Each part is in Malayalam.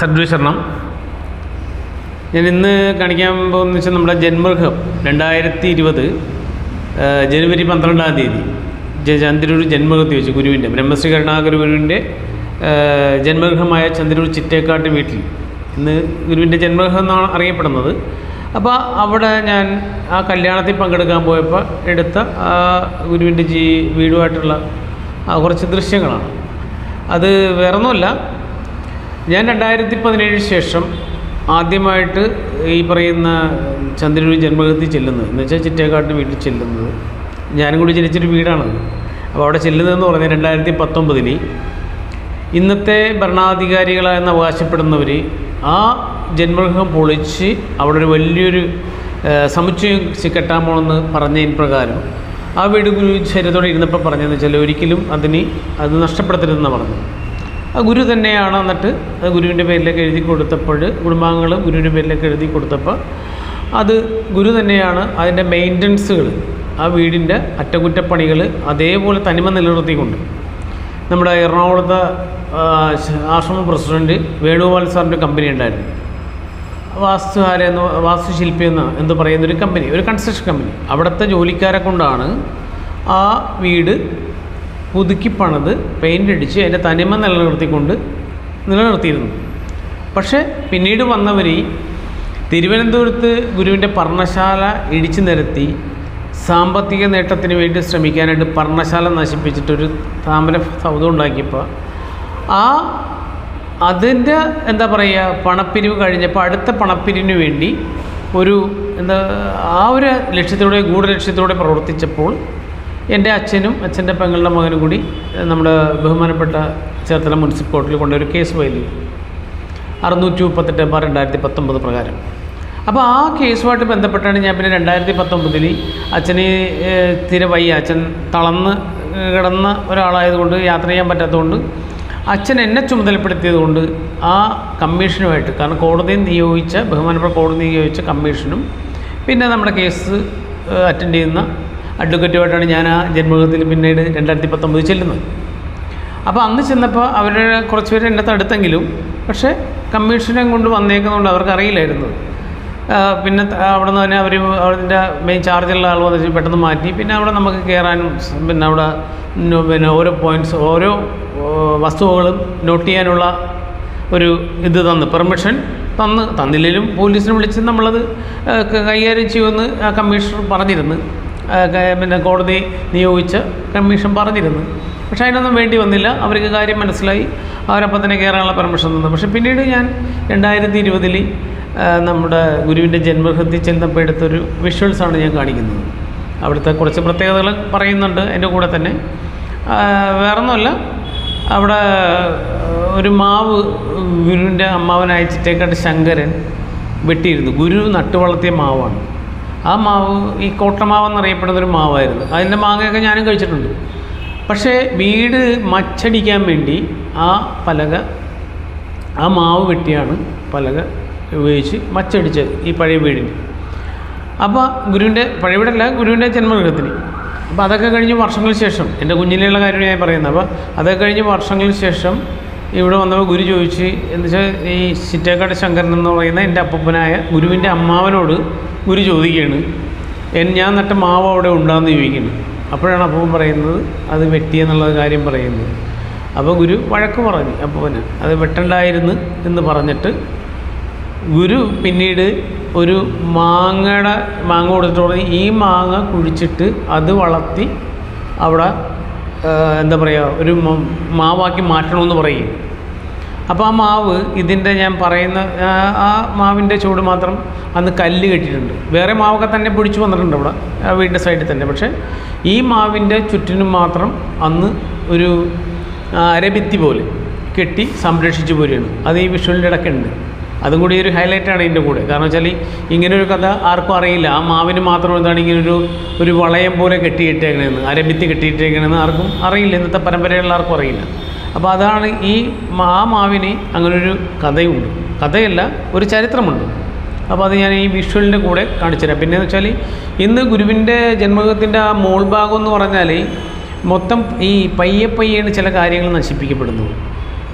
സദ്ഗുരു ശരണം ഞാൻ ഇന്ന് കാണിക്കാൻ പോകുന്ന വെച്ചാൽ നമ്മുടെ ജന്മഗൃഹം രണ്ടായിരത്തി ഇരുപത് ജനുവരി പന്ത്രണ്ടാം തീയതി. ചന്ദ്രൂർ ജന്മഗൃഹത്തിൽ വെച്ച് ഗുരുവിന്റെ ബ്രഹ്മശ്രീ കരുണാകര ഗുരുവിന്റെ ജന്മഗൃഹമായ ചന്ദ്രൂർ ചിറ്റേക്കാട്ട് വീട്ടിൽ. ഇന്ന് ഗുരുവിന്റെ ജന്മഗൃഹം എന്നാണ് അറിയപ്പെടുന്നത്. അപ്പോൾ അവിടെ ഞാൻ ആ കല്യാണത്തിൽ പങ്കെടുക്കാൻ പോയപ്പോൾ എടുത്ത ആ ഗുരുവിന്റെ ജീ വീടുമായിട്ടുള്ള കുറച്ച് ദൃശ്യങ്ങളാണ്. അത് വേറൊന്നുമല്ല ഞാൻ രണ്ടായിരത്തി പതിനേഴിന് ശേഷം ആദ്യമായിട്ട് ഈ പറയുന്ന ചന്ദ്രൂർ ജന്മഗതി ചെല്ലുന്നത്. എന്ന് വെച്ചാൽ ചിറ്റേക്കാട്ടിന് വീട്ടിൽ ചെല്ലുന്നത്. ഞാനും കൂടി ജനിച്ചൊരു വീടാണത്. അപ്പോൾ അവിടെ ചെല്ലുന്നതെന്ന് പറഞ്ഞാൽ രണ്ടായിരത്തി പത്തൊമ്പതിൽ ഇന്നത്തെ ഭരണാധികാരികളെന്ന് അവകാശപ്പെടുന്നവർ ആ ജന്മഗൃഹം പൊളിച്ച് അവിടെ ഒരു വലിയൊരു സമുച്ചയം കെട്ടാൻ പോകണമെന്ന് പറഞ്ഞതിന് പ്രകാരം ആ വീട് ഗുരു ശരീരത്തോടെ ഇരുന്നപ്പോൾ പറഞ്ഞതെന്ന് വെച്ചാൽ ഒരിക്കലും അതിന് അത് നഷ്ടപ്പെടുത്തരുതെന്ന് പറഞ്ഞു ആ ഗുരു തന്നെയാണ് എന്നിട്ട് ഗുരുവിന്റെ പേരിലേക്ക് എഴുതി കൊടുത്തപ്പോൾ കുടുംബാംഗങ്ങൾ ഗുരുവിന്റെ പേരിലേക്ക് എഴുതി കൊടുത്തപ്പോൾ അത് ഗുരു തന്നെയാണ് അതിന്റെ മെയിന്റനൻസുകൾ ആ വീടിന്റെ അറ്റകുറ്റപ്പണികൾ അതേപോലെ തനിമ നിലനിർത്തിക്കൊണ്ട്. നമ്മുടെ എറണാകുളത്തെ ആശ്രമ പ്രസിഡന്റ് വേണുഗോപാൽ സാറിന്റെ കമ്പനി ഉണ്ടായിരുന്നു. വാസ്തുഹാര എന്ന് വാസ്തുശില്പി എന്ന് എന്ന് പറയുന്ന ഒരു കമ്പനി ഒരു കൺസ്ട്രക്ഷൻ കമ്പനി. അവിടുത്തെ ജോലിക്കാരെ കൊണ്ടാണ് ആ വീട് പുതുക്കി പണിത് പെയിന്റ് അടിച്ച് അതിന്റെ തനിമ നിലനിർത്തിക്കൊണ്ട് നിലനിർത്തിയിരുന്നു. പക്ഷേ പിന്നീട് വന്നവർ ഈ തിരുവനന്തപുരത്ത് ഗുരുവിന്റെ പർണശാല ഇടിച്ചു നിരത്തി സാമ്പത്തിക നേട്ടത്തിന് വേണ്ടി ശ്രമിക്കാനായിട്ട് പർണശാല നശിപ്പിച്ചിട്ടൊരു താമര സൗദം ഉണ്ടാക്കിയപ്പോൾ ആ അതിന്റെ എന്താ പറയുക പണപ്പിരിവ് കഴിഞ്ഞപ്പോൾ അടുത്ത പണപ്പിരിവിന് വേണ്ടി ഒരു എന്താ ആ ഒരു ലക്ഷ്യത്തിലൂടെ ഗൂഢലക്ഷ്യത്തിലൂടെ പ്രവർത്തിച്ചപ്പോൾ എന്റെ അച്ഛനും അച്ഛന്റെ പെങ്ങളുടെ മകനും കൂടി നമ്മുടെ ബഹുമാനപ്പെട്ട ചേർത്തല മുനിസിപ്പൽ കോർട്ടിൽ കൊണ്ടൊരു കേസ് ഫയൽ ചെയ്തു. അറുന്നൂറ്റി മുപ്പത്തെട്ട് ബാർ രണ്ടായിരത്തി പത്തൊമ്പത് പ്രകാരം. അപ്പോൾ ആ കേസുമായിട്ട് ബന്ധപ്പെട്ടാണ് ഞാൻ പിന്നെ രണ്ടായിരത്തി പത്തൊമ്പതിൽ അച്ഛന് തീരെ വയ്യ. അച്ഛൻ തളർന്ന് കിടന്ന ഒരാളായതുകൊണ്ട് യാത്ര ചെയ്യാൻ പറ്റാത്തതുകൊണ്ട് അച്ഛൻ എന്നെ ചുമതലപ്പെടുത്തിയതുകൊണ്ട് ആ കമ്മീഷനുമായിട്ട് കാരണം കോടതി നിയോഗിച്ച ബഹുമാനപ്പെട്ട കോടതി നിയോഗിച്ച കമ്മീഷനും പിന്നെ നമ്മുടെ കേസ് അറ്റൻഡ് ചെയ്യുന്ന അഡ്വക്കറ്റുമായിട്ടാണ് ഞാൻ ആ ജന്മഗൃഹത്തിൽ പിന്നീട് രണ്ടായിരത്തി പത്തൊമ്പതിൽ ചെല്ലുന്നത്. അപ്പോൾ അന്ന് ചെന്നപ്പോൾ അവർ കുറച്ച് പേര് എന്റെ അടുത്തെങ്കിലും പക്ഷേ കമ്മീഷനെ കൊണ്ട് വന്നേക്കുന്നതുകൊണ്ട് അവർക്ക് അറിയില്ലായിരുന്നു. പിന്നെ അവിടെ നിന്ന് തന്നെ അവർ അതിന്റെ മെയിൻ ചാർജുള്ള ആൾ വന്നിട്ട് പെട്ടെന്ന് മാറ്റി. പിന്നെ അവിടെ നമുക്ക് കയറാനും പിന്നെ അവിടെ പിന്നെ ഓരോ പോയിന്റ്സ് ഓരോ വസ്തുവകളും നോട്ട് ചെയ്യാനുള്ള ഒരു ഇത് തന്ന് പെർമിഷൻ തന്ന് തന്നില്ലെങ്കിലും പോലീസിനെ വിളിച്ച് നമ്മളത് കൈകാര്യം ചെയ്യുമെന്ന് കമ്മീഷണർ പറഞ്ഞിരുന്നു. പിന്നെ കോടതി നിയോഗിച്ച് കമ്മീഷൻ പറഞ്ഞിരുന്നു. പക്ഷേ അതിനൊന്നും വേണ്ടി വന്നില്ല. അവർക്ക് കാര്യം മനസ്സിലായി. അവരപ്പം തന്നെ കയറാനുള്ള പെർമിഷൻ തന്നു. പക്ഷേ പിന്നീട് ഞാൻ രണ്ടായിരത്തി ഇരുപതിൽ നമ്മുടെ ഗുരുവിന്റെ ജന്മഹൃതി ചെന്നപ്പോൾ എടുത്തൊരു വിഷ്വൽസാണ് ഞാൻ കാണിക്കുന്നത്. അവിടുത്തെ കുറച്ച് പ്രത്യേകതകൾ പറയുന്നുണ്ട് എന്റെ കൂടെ തന്നെ. വേറെ വേറൊന്നുമല്ല. അവിടെ ഒരു മാവ് ഗുരുവിന്റെ അമ്മാവനായ ചിറ്റേക്കാട്ട് ശങ്കരൻ വെട്ടിയിരുന്നു. ഗുരു നട്ടു വളർത്തിയ മാവാണ്. ആ മാവ് ഈ കോട്ടമാവ് എന്നറിയപ്പെടുന്ന ഒരു മാവായിരുന്നു. അതിന്റെ മാങ്ങയൊക്കെ ഞാനും കഴിച്ചിട്ടുണ്ട്. പക്ഷേ വീട് മച്ചടിക്കാൻ വേണ്ടി ആ പലക ആ മാവ് വെട്ടിയാണ് പലക ഉപയോഗിച്ച് മച്ചടിച്ചത് ഈ പഴയ വീടിന്. അപ്പോൾ ഗുരുവിന്റെ പഴയ വീടല്ല ഗുരുവിന്റെ ജന്മഗൃഹത്തിന്. അപ്പോൾ അതൊക്കെ കഴിഞ്ഞ് വർഷങ്ങൾക്ക് ശേഷം എന്റെ കുഞ്ഞിലുള്ള കാര്യമാണ് ഞാൻ പറയുന്നത്. അപ്പോൾ അതൊക്കെ കഴിഞ്ഞ് വർഷങ്ങൾക്ക് ശേഷം ഇവിടെ വന്നപ്പോൾ ഗുരു ചോദിച്ച് എന്ന് വെച്ചാൽ ഈ ചിറ്റേക്കാട് ശങ്കരൻ എന്ന് പറയുന്ന എന്റെ അപ്പനായ ഗുരുവിന്റെ അമ്മാവനോട് ഗുരു ചോദിക്കുകയാണ്. എൻ ഞാൻ നട്ട മാവ് അവിടെ ഉണ്ടാകുന്ന ചോദിക്കുന്നു അപ്പോഴാണ് അപ്പൻ പറയുന്നത് അത് വെട്ടിയെന്നുള്ള കാര്യം പറയുന്നത്. അപ്പോൾ ഗുരു വഴക്ക് പറഞ്ഞു അപ്പൂപ്പന്. അത് വെട്ടണ്ടായിരുന്നു എന്ന് പറഞ്ഞിട്ട് ഗുരു പിന്നീട് ഒരു മാങ്ങയുടെ മാങ്ങ കൊടുത്തിട്ട് പറഞ്ഞ് ഈ മാങ്ങ കുഴിച്ചിട്ട് അത് വളർത്തി അവിടെ എന്താ പറയുക ഒരു മാവാക്കി മാറ്റണമെന്ന് പറയും അപ്പോൾ ആ മാവ് ഇതിന്റെ ഞാൻ പറയുന്ന ആ, മാവിന്റെ ചൂട് മാത്രം അന്ന് കല്ല് കെട്ടിയിട്ടുണ്ട്. വേറെ മാവൊക്കെ തന്നെ പിടിച്ചു വന്നിട്ടുണ്ട് ഇവിടെ വീടിന്റെ സൈഡിൽ തന്നെ. പക്ഷേ ഈ മാവിന്റെ ചുറ്റിനും മാത്രം അന്ന് ഒരു അരബിത്തി പോലെ കെട്ടി സംരക്ഷിച്ചു പോരുകയാണ്. അത് ഈ വിഷുവിന്റെ ഇടയ്ക്കുണ്ട് അതും കൂടി ഒരു ഹൈലൈറ്റാണ് ഇതിന്റെ കൂടെ. കാരണം വെച്ചാൽ ഇങ്ങനൊരു കഥ ആർക്കും അറിയില്ല. ആ മാവിന് മാത്രം എന്താണ് ഇങ്ങനൊരു ഒരു വളയം പോലെ കെട്ടിയിട്ടേക്കണേന്ന് അരഭിത്തി കെട്ടിയിട്ടേക്കണേന്ന് ആർക്കും അറിയില്ല. ഇന്നത്തെ പരമ്പരകളിൽ ആർക്കും അറിയില്ല. അപ്പോൾ അതാണ് ഈ ആ മാവിന് അങ്ങനൊരു കഥയുണ്ട്. കഥയല്ല ഒരു ചരിത്രമുണ്ട്. അപ്പോൾ അത് ഞാൻ ഈ വിഷ്വലിന്റെ കൂടെ കാണിച്ചുതരാം. പിന്നെ എന്ന് വെച്ചാൽ ഇന്ന് ഗുരുവിന്റെ ജന്മഗത്തിന്റെ ആ മോൾ ഭാഗം എന്ന് പറഞ്ഞാൽ മൊത്തം ഈ പയ്യെ പയ്യാണ് ചില കാര്യങ്ങൾ നശിപ്പിക്കപ്പെടുന്നത്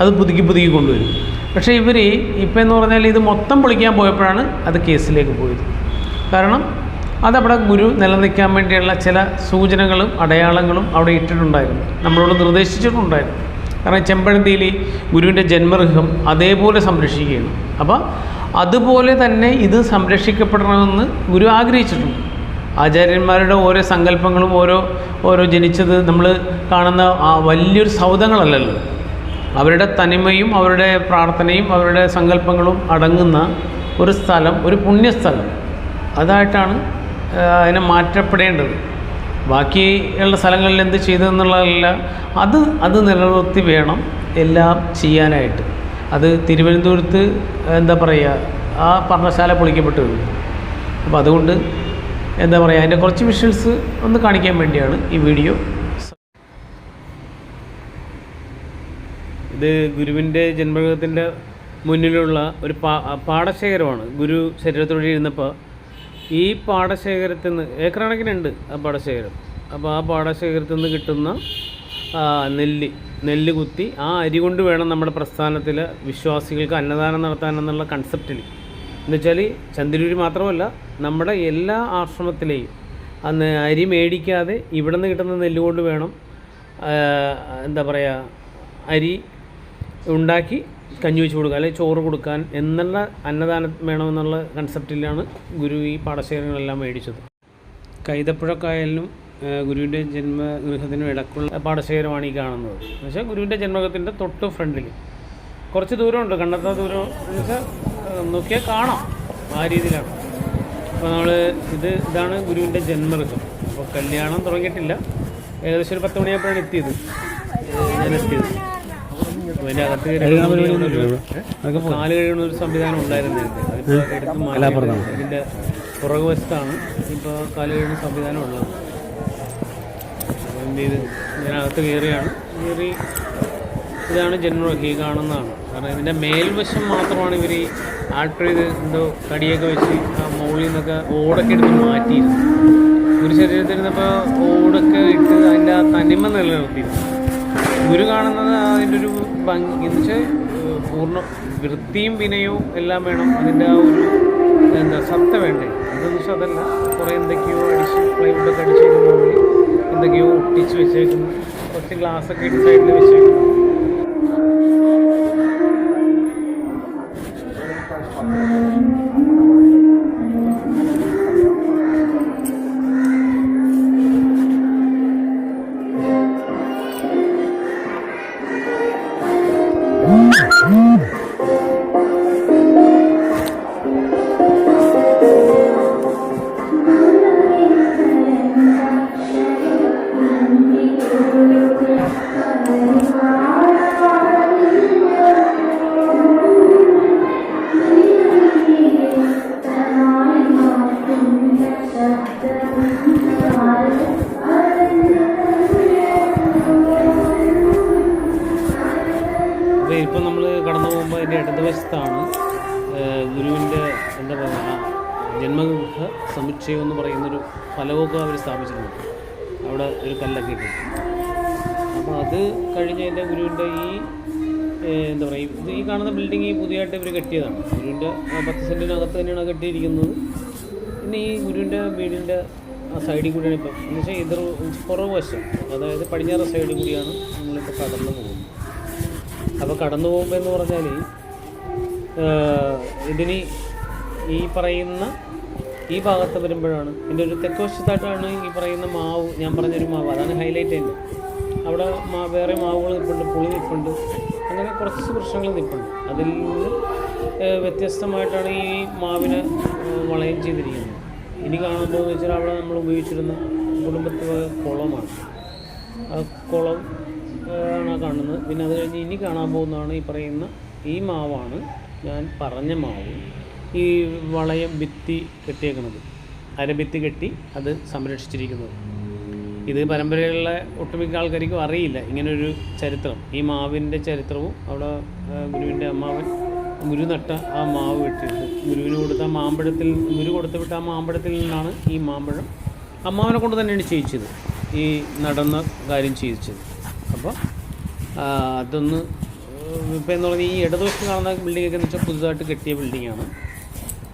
അത് പുതുക്കി പുതുക്കി കൊണ്ടുവരും. പക്ഷേ ഇവർ ഇപ്പം എന്ന് പറഞ്ഞാൽ ഇത് മൊത്തം പൊളിക്കാൻ പോയപ്പോഴാണ് അത് കേസിലേക്ക് പോയത്. കാരണം അതവിടെ ഗുരു നിലനിൽക്കാൻ വേണ്ടിയുള്ള ചില സൂചനകളും അടയാളങ്ങളും അവിടെ ഇട്ടിട്ടുണ്ടായിരുന്നു. നമ്മളോട് നിർദ്ദേശിച്ചിട്ടുണ്ടായിരുന്നു. കാരണം ചെമ്പഴന്തിയിൽ ഗുരുവിന്റെ ജന്മഗൃഹം അതേപോലെ സംരക്ഷിക്കുകയാണ്. അപ്പോൾ അതുപോലെ തന്നെ ഇത് സംരക്ഷിക്കപ്പെടണമെന്ന് ഗുരു ആഗ്രഹിച്ചിട്ടുണ്ട്. ആചാര്യന്മാരുടെ ഓരോ സങ്കല്പങ്ങളും ഓരോ ഓരോ ജനിച്ചത് നമ്മൾ കാണുന്ന ആ വലിയൊരു സൗധങ്ങളല്ലല്ലോ. അവരുടെ തനിമയും അവരുടെ പ്രാർത്ഥനയും അവരുടെ സങ്കല്പങ്ങളും അടങ്ങുന്ന ഒരു സ്ഥലം ഒരു പുണ്യസ്ഥലം. അതായിട്ടാണ് അതിനെ മാറ്റപ്പെടേണ്ടത്. ബാക്കിയുള്ള സ്ഥലങ്ങളിൽ എന്ത് ചെയ്തതെന്നുള്ളതല്ല അത് അത് നിലനിർത്തി വേണം എല്ലാം ചെയ്യാനായിട്ട്. അത് തിരുവനന്തപുരത്ത് എന്താ പറയുക ആ പർണശാല പൊളിക്കപ്പെട്ടു കഴിഞ്ഞു അപ്പോൾ അതുകൊണ്ട് എന്താ പറയുക അതിന്റെ കുറച്ച് വിഷ്വൽസ് ഒന്ന് കാണിക്കാൻ വേണ്ടിയാണ് ഈ വീഡിയോ ഇത് ഗുരുവിന്റെ ജന്മഗൃഹത്തിന്റെ മുന്നിലുള്ള ഒരു പാടശേഖരമാണ്. ഗുരു ശരീരത്തോടെ ഇരുന്നപ്പോൾ ഈ പാടശേഖരത്തിൽ നിന്ന് ഏക്കർ ആ പാടശേഖരം. അപ്പോൾ ആ പാടശേഖരത്തിൽ നിന്ന് കിട്ടുന്ന നെല്ല് നെല്ല് കുത്തി ആ അരി കൊണ്ട് വേണം നമ്മുടെ പ്രസ്ഥാനത്തിൽ വിശ്വാസികൾക്ക് അന്നദാനം നടത്താനെന്നുള്ള കൺസെപ്റ്റിൽ എന്നുവെച്ചാൽ ചന്ദ്രൂരി മാത്രമല്ല നമ്മുടെ എല്ലാ ആശ്രമത്തിലെയും അന്ന് അരി മേടിക്കാതെ ഇവിടെ നിന്ന് കിട്ടുന്ന നെല്ല് കൊണ്ട് വേണം എന്താ പറയുക അരി ഉണ്ടാക്കി കഞ്ഞി വെച്ച് കൊടുക്കുക അല്ലെങ്കിൽ ചോറ് കൊടുക്കാൻ എന്നുള്ള അന്നദാനം വേണമെന്നുള്ള കൺസെപ്റ്റിലാണ് ഗുരു ഈ പാടശേഖരങ്ങളെല്ലാം മേടിച്ചത്. കൈതപ്പുഴക്കായലിനും ഗുരുവിന്റെ ജന്മഗൃഹത്തിനും ഇടക്കുള്ള പാടശേഖരമാണ് ഈ കാണുന്നത്. എന്ന് വെച്ചാൽ ഗുരുവിന്റെ ജന്മഗൃഹത്തിന്റെ തൊട്ട് ഫ്രണ്ടിൽ കുറച്ച് ദൂരമുണ്ട് കണ്ടെത്താ ദൂരം എന്ന് വെച്ചാൽ നോക്കിയാൽ കാണാം ആ രീതിയിലാണ്. അപ്പോൾ നമ്മൾ ഇത് ഇതാണ് ഗുരുവിന്റെ ജന്മഗൃഹം. അപ്പോൾ കല്യാണം തുടങ്ങിയിട്ടില്ല. ഏകദേശം ഒരു പത്ത് മണിയായപ്പോഴാണ് എത്തിയത്. ഞാൻ എത്തിയത്. അതിന്റെ അകത്ത് കയറി? കാൽ കഴിയുന്ന ഒരു സംവിധാനം ഉണ്ടായിരുന്നു അതിപ്പോൾ എടുത്ത് മാറ്റി ഇതിന്റെ പുറകുവശത്താണ് ഇപ്പോൾ കാൽ കഴിയുന്ന സംവിധാനം ഉള്ളത്. എന്ത് ചെയ്ത്? ഇതിനകത്ത് കയറിയാണ്. കയറി ഇതാണ് ജനറൽ ഈ കാണുന്നതാണ്. കാരണം ഇതിന്റെ മേൽവശം മാത്രമാണ് ഇവർ ഈ ആൾട്ടർ ചെയ്ത് എന്തോ കടിയൊക്കെ വെച്ച് ആ മുകളിൽ നിന്നൊക്കെ ഓടൊക്കെ എടുത്ത് മാറ്റിയിരുന്നു ഒരു ശരീരത്തിൽ നിന്നപ്പോൾ ഓടൊക്കെ ഇട്ട് അതിന്റെ ആ തനിമ നിലനിർത്തിയിരുന്നു. ഗുരു കാണുന്നത് അതിന്റെ ഒരു ഭംഗി. എന്ന് വെച്ചാൽ പൂർണ വൃത്തിയും വിനയവും എല്ലാം വേണം അതിന്റെ ആ ഒരു എന്താ സത്ത വേണ്ടേ? അതെന്ന് വെച്ചാൽ അതല്ല. കുറേ എന്തൊക്കെയോ അടിച്ച് പ്ലൈവുഡൊക്കെ അടിച്ച് മുകളിൽ എന്തൊക്കെയോ ഒട്ടിച്ച് വെച്ചേക്കുന്നു. കുറച്ച് ഗ്ലാസ്സൊക്കെ ഇട്ട് സൈഡിൽ വെച്ചേക്കുന്നു. അപ്പോൾ ഇപ്പം നമ്മൾ കടന്നു പോകുമ്പോൾ അതിന്റെ ഇടത് വശത്താണ് ഗുരുവിന്റെ എന്താ പറയുക ജന്മഗൃഹ സമുച്ചയം എന്ന് പറയുന്നൊരു ഫലവൊക്കെ അവർ സ്ഥാപിച്ചിട്ടുണ്ട്. അവിടെ ഒരു കല്ലൊക്കെ ഇട്ടു അപ്പോൾ അത് കഴിഞ്ഞ് അതിന്റെ ഗുരുവിന്റെ ഈ എന്താ പറയുക ഈ കാണുന്ന ബിൽഡിംഗ് ഈ പുതിയതായിട്ട് ഇവർ കെട്ടിയതാണ്. ഗുരുവിന്റെ പത്ത് സെന്റിനകത്ത് തന്നെയാണ് കെട്ടിയിരിക്കുന്നത്. പിന്നെ ഈ ഗുരുവിന്റെ വീടിന്റെ ആ സൈഡിൽ കൂടിയാണ് ഇപ്പം എന്ന് വെച്ചാൽ എതിർ വശം അതായത് പടിഞ്ഞാറ് സൈഡിൽ കൂടിയാണ് നമ്മളിപ്പോൾ കടന്നു പോകുന്നത്. അപ്പോൾ കടന്നു പോകുമ്പോൾ എന്ന് പറഞ്ഞാൽ ഇതിന് ഈ പറയുന്ന ഈ ഭാഗത്ത് വരുമ്പോഴാണ് ഇതിന്റെ ഒരു തെക്ക് വശത്തായിട്ടാണ് ഈ പറയുന്ന മാവ് ഞാൻ പറഞ്ഞൊരു മാവ് അതാണ് ഹൈലൈറ്റ് എന്റെ അവിടെ മാ വേറെ മാവുകൾ നിൽപ്പുണ്ട് പുളി നിൽപ്പുണ്ട് അങ്ങനെ കുറച്ച് വൃക്ഷങ്ങൾ നിൽപ്പുണ്ട് അതിൽ നിന്ന് വ്യത്യസ്തമായിട്ടാണ് ഈ മാവിനെ വളയം ചെയ്തിരിക്കുന്നത്. ഇനി കാണുമ്പോൾ എന്ന് വെച്ചാൽ അവിടെ നമ്മൾ ഉപയോഗിച്ചിരുന്ന കുടുംബത്തിൽ കുളമാണ്. ആ കുളം ആണ് കാണുന്നത്. പിന്നെ അത് കഴിഞ്ഞ് ഇനി കാണാൻ പോകുന്നതാണ് ഈ പറയുന്ന ഈ മാവാണ്. ഞാൻ പറഞ്ഞ മാവ് ഈ വളയം ഭിത്തി കെട്ടിയേക്കുന്നത് അരഭിത്തി കെട്ടി അത് സംരക്ഷിച്ചിരിക്കുന്നത്. ഇത് പരമ്പരയിലുള്ള ഒട്ടുമിക്ക ആൾക്കാർക്കും അറിയില്ല ഇങ്ങനൊരു ചരിത്രം. ഈ മാവിന്റെ ചരിത്രവും അവിടെ ഗുരുവിന്റെ അമ്മാവൻ ഗുരു നട്ട ആ മാവ് വെട്ടിയിട്ട് ഗുരുവിന് കൊടുത്ത മാമ്പഴത്തിൽ ഗുരു കൊടുത്തു വിട്ട ആ മാമ്പഴത്തിൽ നിന്നാണ് ഈ മാമ്പഴം അമ്മാവനെ കൊണ്ട് തന്നെയാണ് ചെയ്യിച്ചത്. ഈ നടന്ന കാര്യം ചെയ്യിച്ചത്. അപ്പോൾ അതൊന്ന് ഇപ്പോൾ എന്ന് പറഞ്ഞാൽ ഈ ഇടതുവശത്ത് കാണുന്ന ബിൽഡിങ്ങൊക്കെ എന്ന് വെച്ചാൽ പുതുതായിട്ട് കെട്ടിയ ബിൽഡിങ്ങാണ്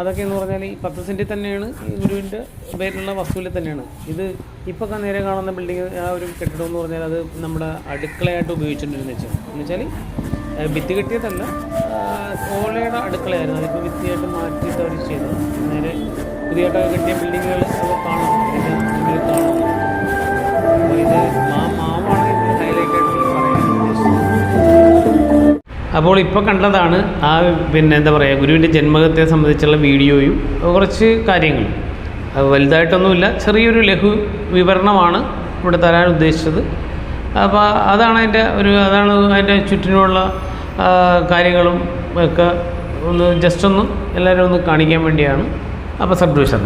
അതൊക്കെ എന്ന് പറഞ്ഞാൽ ഈ പത്ത് സെന്റിൽ തന്നെയാണ് ഗുരുവിന്റെ പേരിലുള്ള വസ്തുവിൽ തന്നെയാണ്. ഇത് ഇപ്പോൾ നേരെ കാണുന്ന ബിൽഡിങ് ആ ഒരു കെട്ടിടം എന്ന് പറഞ്ഞാൽ അത് നമ്മുടെ അടുക്കളയായിട്ട് ഉപയോഗിച്ചിട്ടുണ്ടെന്ന് വെച്ചാൽ എന്ന് വെച്ചാൽ ഭിത്തി കെട്ടിയതല്ല ഓളയുടെ അടുക്കളയായിരുന്നു. അതിപ്പോൾ ഭിത്തിയായിട്ട് മാറ്റിയിട്ട് അവർ ചെയ്തത് നേരെ പുതിയതായിട്ട് കെട്ടിയ ബിൽഡിങ്ങുകൾ കാണാം. കാണാം. ഇത് അപ്പോൾ ഇപ്പോൾ കണ്ടതാണ് ആ പിന്നെ എന്താ പറയുക ഗുരുവിന്റെ ജന്മകത്തെ സംബന്ധിച്ചുള്ള വീഡിയോയും കുറച്ച് കാര്യങ്ങൾ വലുതായിട്ടൊന്നുമില്ല ചെറിയൊരു ലഘു വിവരണമാണ് ഇവിടെ തരാൻ ഉദ്ദേശിച്ചത്. അപ്പോൾ അതാണ് അതിന്റെ ഒരു അതാണ് അതിന്റെ ചുറ്റിനുള്ള കാര്യങ്ങളും ഒക്കെ ഒന്ന് ജസ്റ്റ് ഒന്ന് എല്ലാവരും ഒന്ന് കാണിക്കാൻ വേണ്ടിയാണ്. അപ്പോൾ സബ്ഡിവിഷൻ